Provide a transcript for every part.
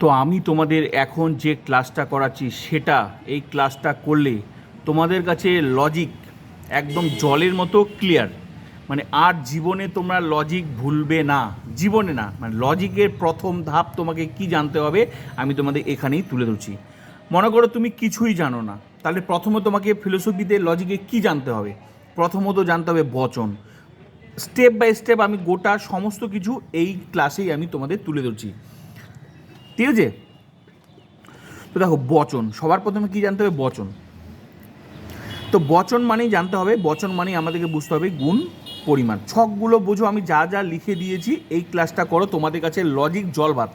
তো আমি তোমাদের এখন যে ক্লাসটা করাচ্ছি, সেটা এই ক্লাসটা করলে তোমাদের কাছে লজিক একদম জলের মতো ক্লিয়ার মানে আর জীবনে তোমরা লজিক ভুলবে না, জীবনে না। মানে লজিকের প্রথম ধাপ তোমাকে কি জানতে হবে, আমি তোমাদের এখানেই তুলে ধরছি। মনে করো তুমি কিছুই জানো না, তাহলে প্রথমে তোমাকে ফিলোসফিতে লজিকে কি জানতে হবে? প্রথমত জানতে হবে বচন। স্টেপ বাই স্টেপ আমি গোটা সমস্ত কিছু এই ক্লাসেই আমি তোমাদের তুলে ধরছি। ঠিক আছে? তো দেখো, বচন। সবার প্রথমে কি জানতে হবে? বচন। তো বচন মানেই জানতে হবে, বচন মানেই আমাদেরকে বুঝতে হবে গুণ পরিমাণ। ছকগুলো বোঝো, আমি যা যা লিখে দিয়েছি, এই ক্লাসটা করো, তোমাদের কাছে লজিক জল ভাত।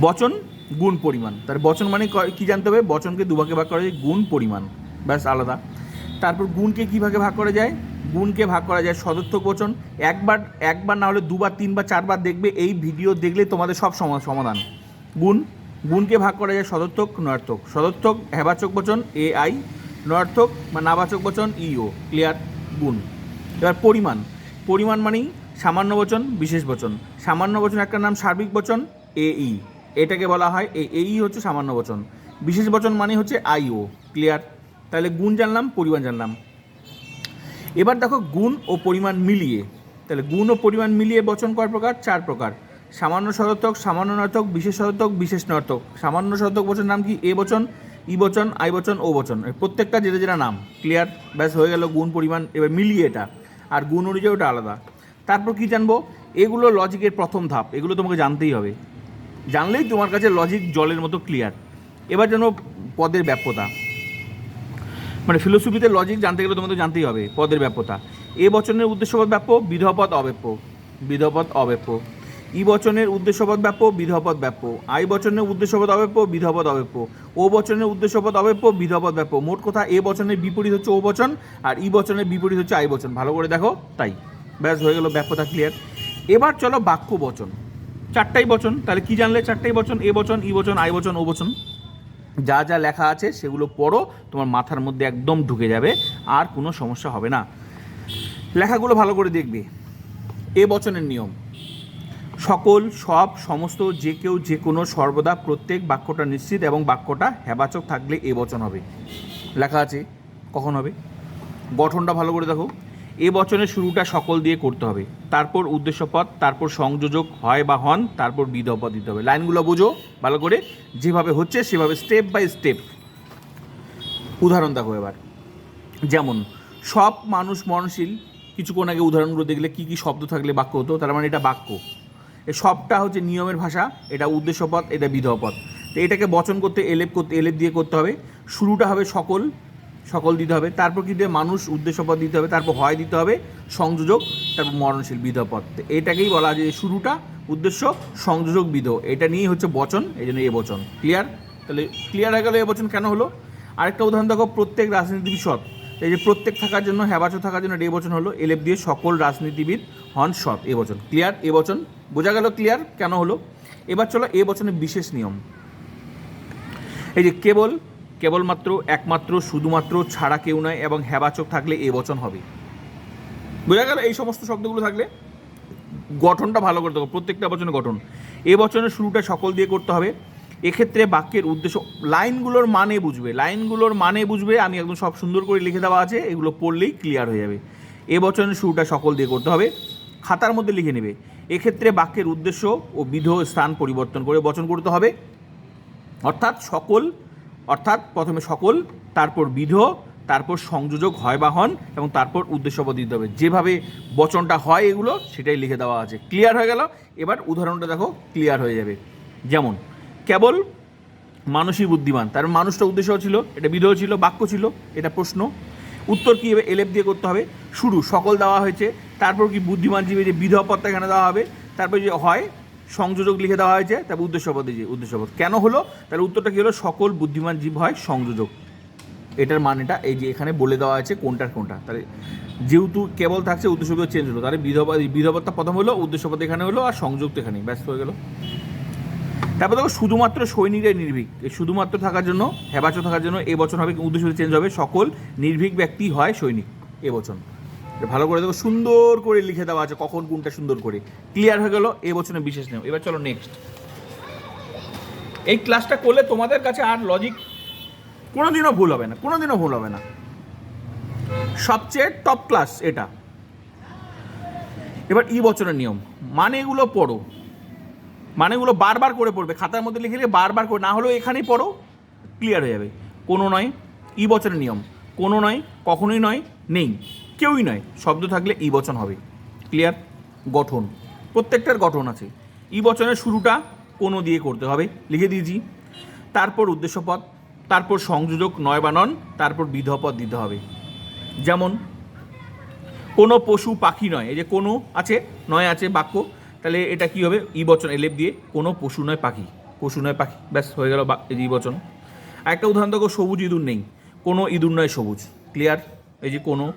বচন, গুণ পরিমাণ। তার বচন মানে ক- জানতে হবে? বচনকে দুভাগে ভাগ করা যায়, গুণ পরিমাণ। ব্যাস, আলাদা। তারপর গুণকে কী ভাগে ভাগ করা যায়? গুণকে ভাগ করা যায় সদর্থক বচন। একবার একবার না হলে দুবার, তিনবার, চারবার দেখবে, এই ভিডিও দেখলে তোমাদের সব সমা- সমাধান। গুণ, গুণকে ভাগ করা যায় সদর্থক, নয়ার্থক। সদর্থক হেবাচক বচন এ আই নয়ার্থক বা নাবাচক বচন, ইও। ক্লিয়ার? গুণ। এবার পরিমাণ। পরিমাণ মানেই সামান্য বচন, বিশেষ বচন। সামান্য বচন একটা নাম সার্বিক বচন এ ই এটাকে বলা হয়, এ এই হচ্ছে সামান্য বচন। বিশেষ বচন মানে হচ্ছে আইও। ক্লিয়ার? তাহলে গুণ জানলাম, পরিমাণ জানলাম। এবার দেখো গুণ ও পরিমাণ মিলিয়ে, তাহলে গুণ ও পরিমাণ মিলিয়ে বচন কয় প্রকার? চার প্রকার। সামান্য সদর্থক, সামান্য নর্থক, বিশেষ সদর্থক, বিশেষ নর্থক। সামান্য সদর্থক বচন নাম কি? এ বচন, ই বচন, আই বচন, ও বচন। প্রত্যেকটা যেটা যেটা নাম। ক্লিয়ার? ব্যাস, হয়ে গেল গুণ, পরিমাণ, এবার মিলিয়ে এটা। আর গুণ অনুযায়ী ওটা আলাদা। তারপর কি জানব? এগুলো লজিকের প্রথম ধাপ। এগুলো তোমাকে জানতেই হবে। জানলেই তোমার কাছে লজিক জলের মতো ক্লিয়ার। এবার জানো পদের ব্যাপ্যতা মানে ফিলোসফিতে লজিক জানতে গেলে তোমাদের জানতেই হবে, পদের ব্যাপ্যতা। এ বচনের উদ্দেশ্যপদ ব্যাপ্য বিধপদ অব্যাপ্য। বিধপদ অব্যাপ্য। ই বচনের উদ্দেশ্যপদ ব্যাপ্য বিধপদ ব্যাপ্য। আই বচনের উদ্দেশ্যপদ অব্যাপ্য বিধপদ অব্যাপ্য। ও বচনের উদ্দেশ্যপদ অব্যাপ্য বিধপদ ব্যাপ্য। মোট কথা, এ বচনের বিপরীত হচ্ছে ও বচন, আর ই বচনের বিপরীত হচ্ছে আই বচন। ভালো করে দেখো, তাই। ব্যাস, হয়ে গেল ব্যাপ্যতা ক্লিয়ার এবার চলো বাক্য বচন। চারটাই বচন, তাহলে কি জানলে? চারটাই বচন, এ বচন, ই বচন, আই বচন, ও বচন। যা যা লেখা আছে সেগুলো পড়ো, তোমার মাথার মধ্যে একদম ঢুকে যাবে, আর কোনো সমস্যা হবে না। লেখাগুলো ভালো করে দেখবে। এ বচনের নিয়ম। সকল, সব, সমস্ত, যে কেউ, যে কোনো, সর্বদা প্রত্যেক বাক্যটা নিশ্চিত এবং বাক্যটা হেবাচক থাকলে এ বচন হবে। লেখা আছে। কখন হবে? গঠনটা ভালো করে দেখো। এ বচনের শুরুটা সকল দিয়ে করতে হবে। তারপর উদ্দেশ্যপদ তারপর সংযোজক হয় বা হন, তারপর বিধপদ দিতে হবে। লাইনগুলো বোঝো ভালো করে। যেভাবে হচ্ছে সেভাবে স্টেপ বাই স্টেপ উদাহরণ দেখো এবার। যেমন, সব মানুষ মননশীল কিছুক্ষণ আগে উদাহরণগুলো দেখলে কি কি শব্দ থাকলে বাক্য হতো, তার মানে এটা বাক্য। এই সবটা হচ্ছে নিয়মের ভাষা, এটা উদ্দেশ্যপদ এটা বিধপদ তো এটাকে বচন করতে এলেপ করতে এলেপ দিয়ে করতে হবে। শুরুটা হবে সকল। সকল দিতে হবে। তারপর কি দেবে মানুষ উদ্দেশ্যপদ দিতে হবে, তারপর হয় দিতে হবে, সংযোজক, তারপর মরণশীল বিধপদ এটাকেই বলা যে শুরুটা, উদ্দেশ্য, সংযোজক বিধ এটা নিয়েই হচ্ছে বচন, এই জন্য এ বচন। ক্লিয়ার তাহলে ক্লিয়ার হয়ে গেল এ বচন কেন হলো? আরেকটা উদাহরণ দেখো, প্রত্যেক রাজনীতিবিদ এই যে প্রত্যেক থাকার জন্য হেবাচন থাকার জন্য এ বচন হলো। এলেপ দিয়ে সকল রাজনীতিবিদ হন সৎ, এ বচন। ক্লিয়ার এ বচন। বোঝা গেল ক্লিয়ার কেন হলো? এবার চলো এ বচনের বিশেষ নিয়ম। এই যে কেবল কেবলমাত্র, একমাত্র, শুধুমাত্র ছাড়া কেউ নয় এবং হেবাচক থাকলে এ বচন হবে। বোঝা গেল? এই সমস্ত শব্দগুলো থাকলে গঠনটা ভালো করতে হবে প্রত্যেকটা বচনের গঠন। এ বচনের শুরুটা সকল দিয়ে করতে হবে। এক্ষেত্রে বাক্যের উদ্দেশ্য, লাইনগুলোর মানে বুঝবে। লাইনগুলোর মানে বুঝবে, আমি একদম সব সুন্দর করে লিখে দেওয়া আছে, এগুলো পড়লেই ক্লিয়ার হয়ে যাবে। এ বচনের শুরুটা সকল দিয়ে করতে হবে। খাতার মধ্যে লিখে নেবে। এক্ষেত্রে বাক্যের উদ্দেশ্য ও বিধ স্থান পরিবর্তন করে বচন করতে হবে। অর্থাৎ সকল অর্থাৎ প্রথমে সকল, তারপর বিধ তারপর সংযোজক হয় বা হন এবং তারপর উদ্দেশ্যপদ দিতে হবে যেভাবে বচনটা হয় এগুলো, সেটাই লিখে দেওয়া আছে। ক্লিয়ার হয়ে গেল? এবার উদাহরণটা দেখো ক্লিয়ার হয়ে যাবে। যেমন, কেবল মানুষই বুদ্ধিমান। তার মানুষটা উদ্দেশ্য ছিল, এটা বিধ ছিল, বাক্য ছিল, এটা প্রশ্ন। উত্তর কী হবে এলেপ দিয়ে করতে হবে? শুরু, সকল দেওয়া হয়েছে। তারপর কি বুদ্ধিমান জীবে যে বিধ পদটা এখানে দেওয়া হবে? তারপর যে হয় সংযোজক লিখে দেওয়া হয়েছে তারপর উদ্দেশ্যপদ যে উদ্দেশ্যপদ কেন হলো? তাহলে উত্তরটা কী হলো? সকল বুদ্ধিমান জীব হয় সংযোজক। এটার মানেটা এই যে এখানে বলে দেওয়া আছে কোনটার কোনটা। তাহলে যেহেতু কেবল থাকছে উদ্দেশ্যপদ চেঞ্জ হলো। তাহলে বিধবা বিধবতা প্রথম হলো উদ্দেশ্যপদ এখানে হলো, আর সংযুক্ত এখানে, ব্যস্ত হয়ে গেল। তারপর দেখো, শুধুমাত্র সৈনিকের নির্ভীক। শুধুমাত্র থাকার জন্য হেবাচ থাকার জন্য এ বছর হবে উদ্দেশ্য চেঞ্জ হবে। সকল নির্ভীক ব্যক্তি হয় সৈনিক এ বচন এটা ভালো করে দেখো, সুন্দর করে লিখে দেওয়া আছে কখন কোনটা সুন্দর করে। ক্লিয়ার হয়ে গেল, এ বছরের বিশেষ নিয়ম। এবার চলো নেক্সট এই ক্লাসটা করলে তোমাদের কাছে আর লজিক কোনোদিনও ভুল হবে না, কোনোদিনও ভুল হবে না। সবচেয়ে টপ ক্লাস এটা। এবার ই বছরের নিয়ম। মানেগুলো পড়ো। মানেগুলো বারবার করে পড়বে। খাতার মধ্যে লিখে লিখে বারবার করে, না হলেও এখানেই পড়ো ক্লিয়ার হয়ে যাবে। কোনো নয়, ই বছরের নিয়ম। কোনো নয়, কখনোই নয়, নেই। কেউই নয়, শব্দ থাকলে ই বচন হবে। ক্লিয়ার গঠন। প্রত্যেকটার গঠন আছে। ই বচনের শুরুটা কোনো দিয়ে করতে হবে। লিখে দিয়েছি তারপর উদ্দেশ্যপদ, তারপর সংযোজক নয় বানন তারপর বিধপদ দিতে হবে। যেমন, কোনো পশু পাখি নয়, এই যে কোনো আছে, নয় আছে বাক্য, তাহলে এটা কি হবে? ই বচন এলেপ দিয়ে কোনো পশু নয়, পাখি। পশু নয়, পাখি। ব্যাস, হয়ে গেল ই বচন। একটা উদাহরণ দেখো, সবুজ ইঁদুর নেই। কোনো ইঁদুর নয়, সবুজ। ক্লিয়ার এই যে কোনো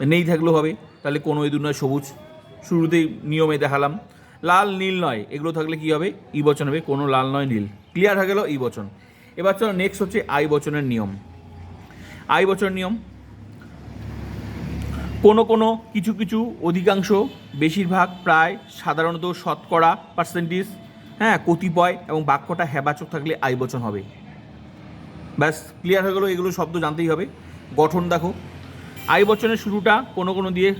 নেই থাকলেও হবে। তাহলে কোনো ইঁদুর নয়, সবুজ। শুরুতেই নিয়মে দেখালাম। লাল, নীল নয়, এগুলো থাকলে কি হবে? ই বচন হবে। কোনো লাল নয়, নীল। ক্লিয়ার হয়ে গেল ই বচন। এবার চলো নেক্সট হচ্ছে আই বচনের নিয়ম। আই বচনের নিয়ম। কোনো কোনো, কিছু কিছু, অধিকাংশ, বেশিরভাগ প্রায় সাধারণত শতকরা পার্সেন্টেজ হ্যাঁ কতিপয় এবং বাক্যটা হেবাচক থাকলে আই বচন হবে। ব্যাস ক্লিয়ার হয়ে গেলো। এগুলো শব্দ জানতেই হবে। গঠন দেখো। আই বচনের শুরুটা কোনো কোনো দিয়ে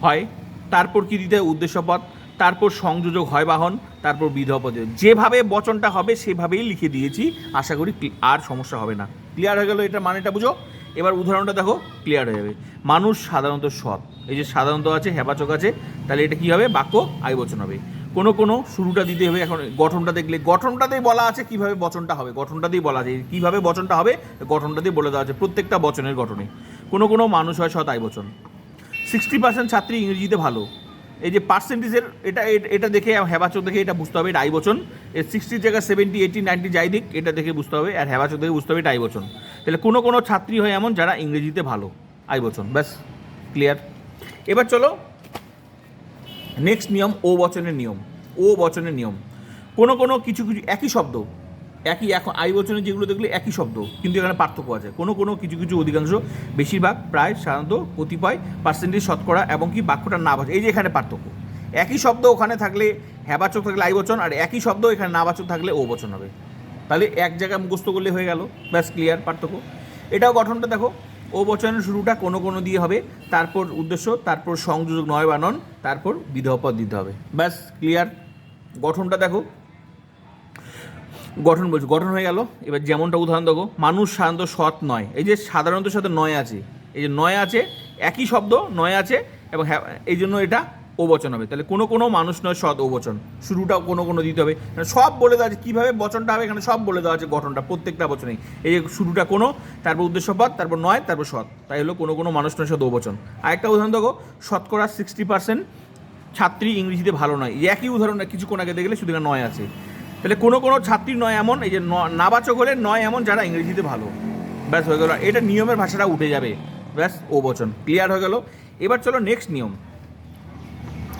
হয়। তারপর কী দিতে হয়? উদ্দেশ্যপদ তারপর সংযোজক হয় বাহন, তারপর বিধপদ যেভাবে বচনটা হবে, সেভাবেই লিখে দিয়েছি। আশা করি আর সমস্যা হবে না। ক্লিয়ার হয়ে গেল এটা মানেটা, বুঝো? এবার উদাহরণটা দেখো, ক্লিয়ার হয়ে যাবে। মানুষ সাধারণত সৎ। এই যে সাধারণত আছে, হেবাচক আছে, তাহলে এটা কি হবে? বাক্য আই বচন হবে। কোনো কোনো শুরুটা দিতে হবে, এখন গঠনটা দেখলে। গঠনটাতেই বলা আছে কীভাবে বচনটা হবে। গঠনটাতেই বলা আছে। কীভাবে বচনটা হবে? গঠনটাতেই বলে দেওয়া আছে প্রত্যেকটা বচনের গঠনে। কোনো কোনো মানুষ হয় আই বচন সিক্সটি পার্সেন্ট ছাত্রী ইংরেজিতে ভালো। এই যে পার্সেন্টেজের এটা এটা দেখে হেবাচক দেখে এটা বুঝতে হবে এটা আই বচন এর সিক্সটির জায়গায় সেভেন্টি এইটি নাইনটি যাই দিক, এটা দেখে বুঝতে হবে আর হেবাচক দেখে বুঝতে হবে এটা আই বচন তাহলে কোনো কোনো ছাত্রী হয় এমন যারা ইংরেজিতে ভালো আই বচন ব্যাস ক্লিয়ার এবার চলো নেক্সট নিয়ম, ও বচনের নিয়ম। ও বচনের নিয়ম। কোনো কোনো কিছু কিছু, একই শব্দ। একই এখন আই বচনে যেগুলো দেখলে একই শব্দ, কিন্তু এখানে পার্থক্য আছে। কোনো কোনো, কিছু কিছু অধিকাংশ বেশিরভাগ প্রায় সাধারণত কতিপয় পার্সেন্টেজ শতকরা এবং কি বাক্যটা না বাচক এই যে এখানে পার্থক্য। একই শব্দ ওখানে থাকলে হ্যাবাচক থাকলে আই বচন, আর একই শব্দ এখানে না বাচক থাকলে ও বচন হবে। তাহলে এক জায়গায় মুখস্থ করলে হয়ে গেল। ব্যাস ক্লিয়ার পার্থক্য। এটাও গঠনটা দেখো। ও বচনের শুরুটা কোনো কোনো দিয়ে হবে, তারপর উদ্দেশ্য, তারপর সংযোজক নয় বানন, তারপর বিধপদ দিতে হবে। ব্যাস ক্লিয়ার গঠনটা দেখো। গঠন বলছি, গঠন হয়ে গেল। এবার যেমনটা উদাহরণ দেখো মানুষ সাধারণত সৎ নয়। এই যে সাধারণত সাথে নয় আছে, এই যে নয় আছে, একই শব্দ, নয় আছে, এবং হ্যাঁ এই জন্য এটা ও বচন হবে। তাহলে কোনো কোনো মানুষ নয় সৎ ও বচন শুরুটাও কোনো কোনো দিতে হবে। মানে সব বলে দেওয়া আছে, কীভাবে বচনটা হবে এখানে সব বলে দেওয়া আছে গঠনটা, প্রত্যেকটা বচনেই। এই যে শুরুটা কোনো, তারপর উদ্দেশ্যপদ তারপর নয়, তারপর সৎ। তাই হলো কোনো কোনো মানুষ নয় সৎ ওবচন বচন আরেকটা উদাহরণ দেখো শতকরা সিক্সটি পার্সেন্ট ছাত্রী ইংরেজিতে ভালো নয়। একই উদাহরণ, কিছুক্ষণ আগে দেখলে শুধু নয় আছে। তাহলে কোনো কোনো ছাত্রী নয় এমন, এই যে নাবাচক হলে নয় এমন যারা ইংরেজিতে ভালো। ব্যাস হয়ে গেল। এটা নিয়মের ভাষাটা উঠে যাবে। ব্যাস, ও বচন। ক্লিয়ার হয়ে গেল। এবার চলো নেক্সট নিয়ম।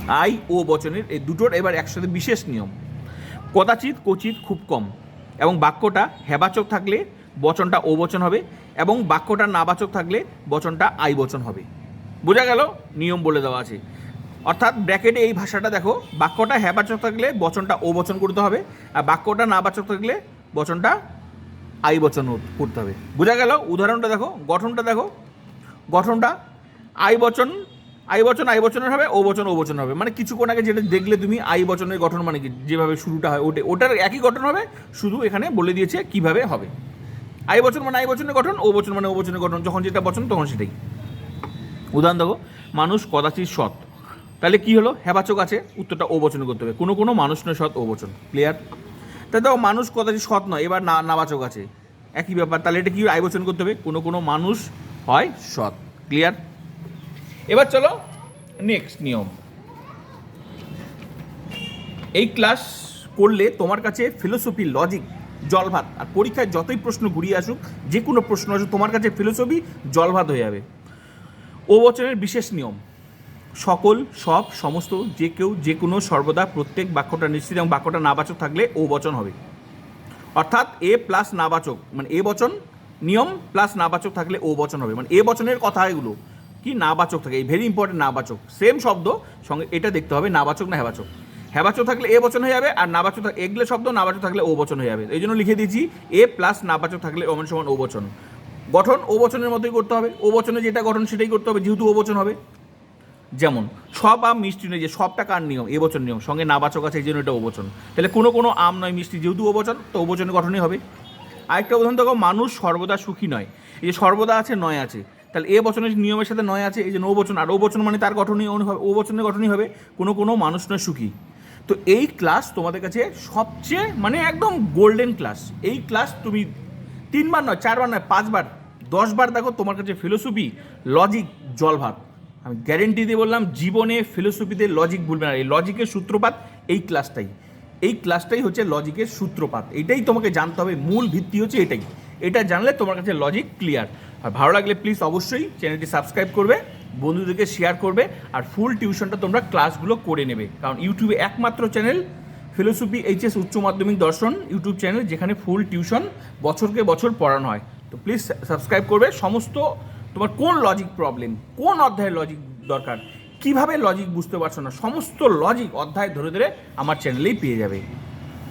আই, ও বচনের এই দুটোর এবার একসাথে বিশেষ নিয়ম। কদাচিৎ কচিত খুব কম। এবং বাক্যটা হেবাচক থাকলে বচনটা ও বচন হবে এবং বাক্যটা নাবাচক থাকলে বচনটা আই বচন হবে। বোঝা গেল? নিয়ম বলে দেওয়া আছে। অর্থাৎ ব্র্যাকেটে এই ভাষাটা দেখো, বাক্যটা হেবাচক থাকলে বচনটা ও বচন করতে হবে, আর বাক্যটা নাবাচক থাকলে বচনটা আই বচন করতে হবে। বোঝা গেল? উদাহরণটা দেখো, গঠনটা দেখো। গঠনটা আই বচন আই বচন আই বচনের হবে ও বচন ও বচন হবে। মানে কিছুক্ষণ আগে যেটা দেখলে তুমি আই বচনের গঠন মানে কি? যেভাবে শুরুটা হয়, ওটা ওটার একই গঠন হবে, শুধু এখানে বলে দিয়েছে কীভাবে হবে। আই বচন মানে আই বচনের গঠন ও বচন মানে ও বচনের গঠন, যখন যেটা বচন তখন সেটাই। উদাহরণ দেখো, মানুষ কদাচিৎ সৎ তাহলে কি হলো? হেবাচক আছে, উত্তরটা ও বচন করতে হবে। কোনো কোনো মানুষ নয়, সৎ ও বচন। ক্লিয়ার তাহলে দেখো, মানুষ কদাচিৎ সৎ নয়, এবার না নাবাচক আছে। একই ব্যাপার, তাহলে এটা কি আই বচন করতে হবে? কোনো কোনো মানুষ হয় সৎ। ক্লিয়ার এবার চলো নেক্সট নিয়ম। এই ক্লাস করলে তোমার কাছে ফিলোসফি লজিক জলভাত আর পরীক্ষায় যতই প্রশ্ন ঘুরিয়ে আসুক, যে কোনো প্রশ্ন আসুক, তোমার কাছে ফিলোসফি জলভাত হয়ে যাবে। ও বচনের বিশেষ নিয়ম। সকল, সব, সমস্ত, যে কেউ, যে কোনো, সর্বদা প্রত্যেক বাক্যটা নিশ্চিত এবং বাক্যটা নাবাচক থাকলে ও বচন হবে। অর্থাৎ এ প্লাস নাবাচক মানে এ বচন, নিয়ম প্লাস নাবাচক থাকলে ও বচন হবে। মানে এ বচনের কথা এগুলো, কি নাবাচক থাকে? এই ভেরি ইম্পর্টেন্ট নাবাচক। সেম শব্দ, সঙ্গে এটা দেখতে হবে, নাবাচক না হেবাচক হ্যাবাচো থাকলে এ বচন হয়ে যাবে আর নাবাচো থাকলে এগলে শব্দ নাবাচো থাকলে ও বচন হয়ে যাবে। এই জন্য লিখে দিয়েছি, এ প্লাস নাবাচো থাকলে ওমান সমান ও বচন। গঠন ও বচনের মতোই করতে হবে। ও বচনে যেটা গঠন সেটাই করতে হবে, যেহেতু ও বচন হবে। যেমন, সব আম মিষ্টি নয় যে সবটা কার নিয়ম? এ বচন নিয়ম। সঙ্গে নাবাচক আছে, এই জন্য এটা ও বচন তাহলে কোনো কোনো আম নয় মিষ্টি, যেহেতু ও বচন তো ও বচনের গঠনই হবে। আরেকটা উদাহরণ দেখো, মানুষ সর্বদা সুখী নয়। এই যে সর্বদা আছে, নয় আছে। তাহলে এ বচনের নিয়মের সাথে নয় আছে, এই যে ও বচন আর ও বচন মানে তার গঠনই হবে ও গঠনই হবে, কোনো কোনো মানুষ নয় সুখী। তো এই ক্লাস তোমাদের কাছে সবচেয়ে মানে একদম গোল্ডেন ক্লাস এই ক্লাস তুমি তিনবার নয়, চারবার নয়, পাঁচবার, দশবার দেখো তোমার কাছে ফিলোসফি লজিক জল ভাত আমি গ্যারেন্টি দিয়ে বললাম, জীবনে ফিলোসফিতে লজিক ভুলবে না। এই লজিকের সূত্রপাত এই ক্লাসটাই এই ক্লাসটাই হচ্ছে লজিকের সূত্রপাত। এটাই তোমাকে জানতে হবে। মূল ভিত্তি হচ্ছে এটাই। এটা জানলে তোমার কাছে লজিক ক্লিয়ার আর ভালো লাগলে প্লিজ অবশ্যই চ্যানেলটি সাবস্ক্রাইব করবে, বন্ধুদেরকে শেয়ার করবে, আর ফুল টিউশনটা তোমরা ক্লাসগুলো করে নেবে। কারণ ইউটিউবে একমাত্র চ্যানেল ফিলোসফি এইচএস উচ্চ মাধ্যমিক দর্শন ইউটিউব চ্যানেল যেখানে ফুল টিউশন বছরকে বছর পড়ানো হয়। তো প্লিজ সাবস্ক্রাইব করবে। সমস্ত তোমার কোন লজিক প্রবলেম কোন অধ্যায়ের লজিক দরকার? কীভাবে লজিক বুঝতে পারছ না? সমস্ত লজিক অধ্যায় ধরে ধরে আমার চ্যানেলেই পেয়ে যাবে।